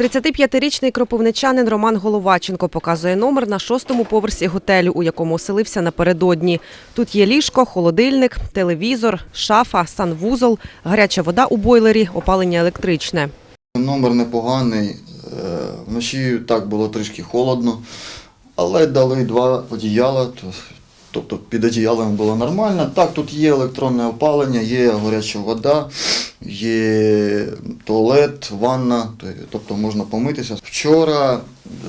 35-річний кропивничанин Роман Головаченко показує номер на шостому поверсі готелю, у якому оселився напередодні. Тут є ліжко, холодильник, телевізор, шафа, санвузол, гаряча вода у бойлері, опалення електричне. Номер непоганий. е, Вночі так було трішки холодно, але дали два одіяла, то- тобто під одіялом було нормально. Так, тут є електронне опалення, є гаряча вода, є туалет, ванна, тобто можна помитися. Вчора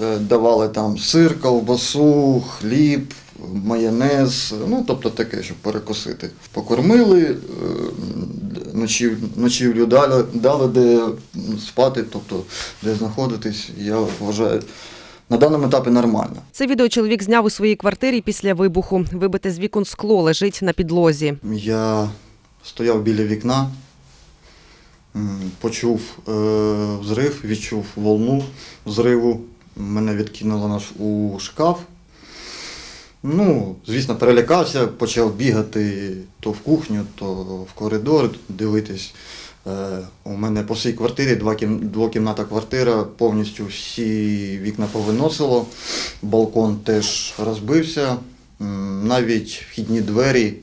е, давали там сир, ковбасу, хліб, майонез, ну тобто таке, щоб перекусити. Покормили, е, ночів, ночівлю дали, дали, де спати, тобто де знаходитись, я вважаю, на даному етапі нормально. Це відео чоловік зняв у своїй квартирі після вибуху. Вибите з вікон скло лежить на підлозі. Я стояв біля вікна, почув е, взрив, відчув волну взриву. Мене відкинуло наш у шкаф. Ну, звісно, перелякався, почав бігати то в кухню, то в коридор, дивитись. Е, у мене по всій квартирі двокімнатна квартира, повністю всі вікна повиносило, балкон теж розбився, навіть вхідні двері,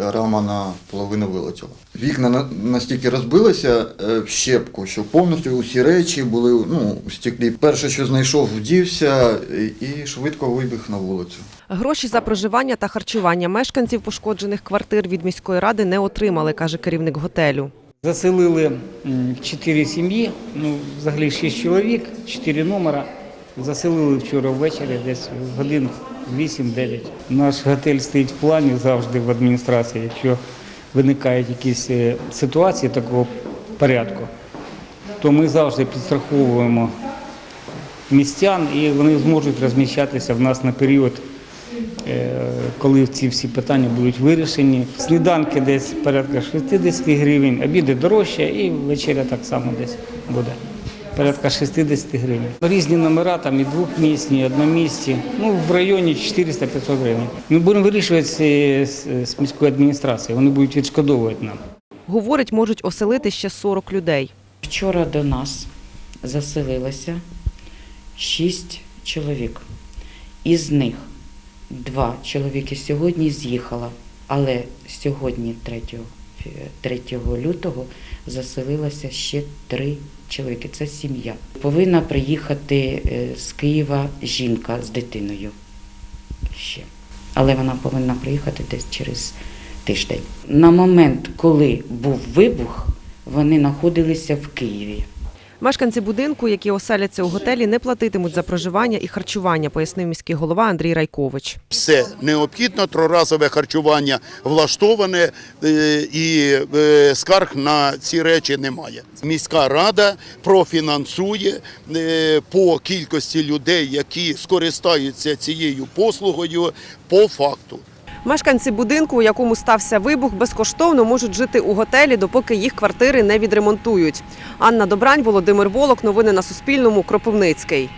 рама на половину вилетіла. Вікна на- настільки розбилися е, в щепку, що повністю усі речі були ну, у стеклі. Перше, що знайшов, вдівся і- і швидко вибіг на вулицю. Гроші за проживання та харчування мешканців пошкоджених квартир від міської ради не отримали, каже керівник готелю. Заселили чотири сім'ї, ну взагалі шість чоловік, чотири номера. Заселили вчора ввечері, десь годин 8-9. Наш готель стоїть в плані завжди в адміністрації. Якщо виникають якісь е, ситуації такого порядку, то ми завжди підстраховуємо містян і вони зможуть розміщатися в нас на період, е, коли ці всі питання будуть вирішені. Сніданки десь порядка 60 гривень, обіди дорожче і вечеря так само десь буде. Порядка 60 гривень. Різні номера, там і двохмісні, і одномісні. Ну, в районі 400-500 гривень. Ми будемо вирішувати з, з, з міської адміністрації, вони будуть відшкодовувати нам. Говорить, можуть оселити ще 40 людей. Вчора до нас заселилося шість чоловік. Із них два чоловіки сьогодні з'їхало, але сьогодні, 3, фі- 3 лютого, заселилося ще три чоловіки. Це сім'я. Повинна приїхати е, з Києва жінка з дитиною ще. Але вона повинна приїхати десь через тиждень. На момент, коли був вибух, вони знаходилися в Києві. Мешканці будинку, які оселяться у готелі, не платитимуть за проживання і харчування, пояснив міський голова Андрій Райкович. все необхідно, троразове харчування влаштоване е, і е, скарг на ці речі немає. Міська рада профінансує е, по кількості людей, які скористаються цією послугою по факту. Мешканці будинку, у якому стався вибух, безкоштовно можуть жити у готелі, допоки їх квартири не відремонтують. Анна Добрань, Володимир Волок. Новини на Суспільному. Кропивницький.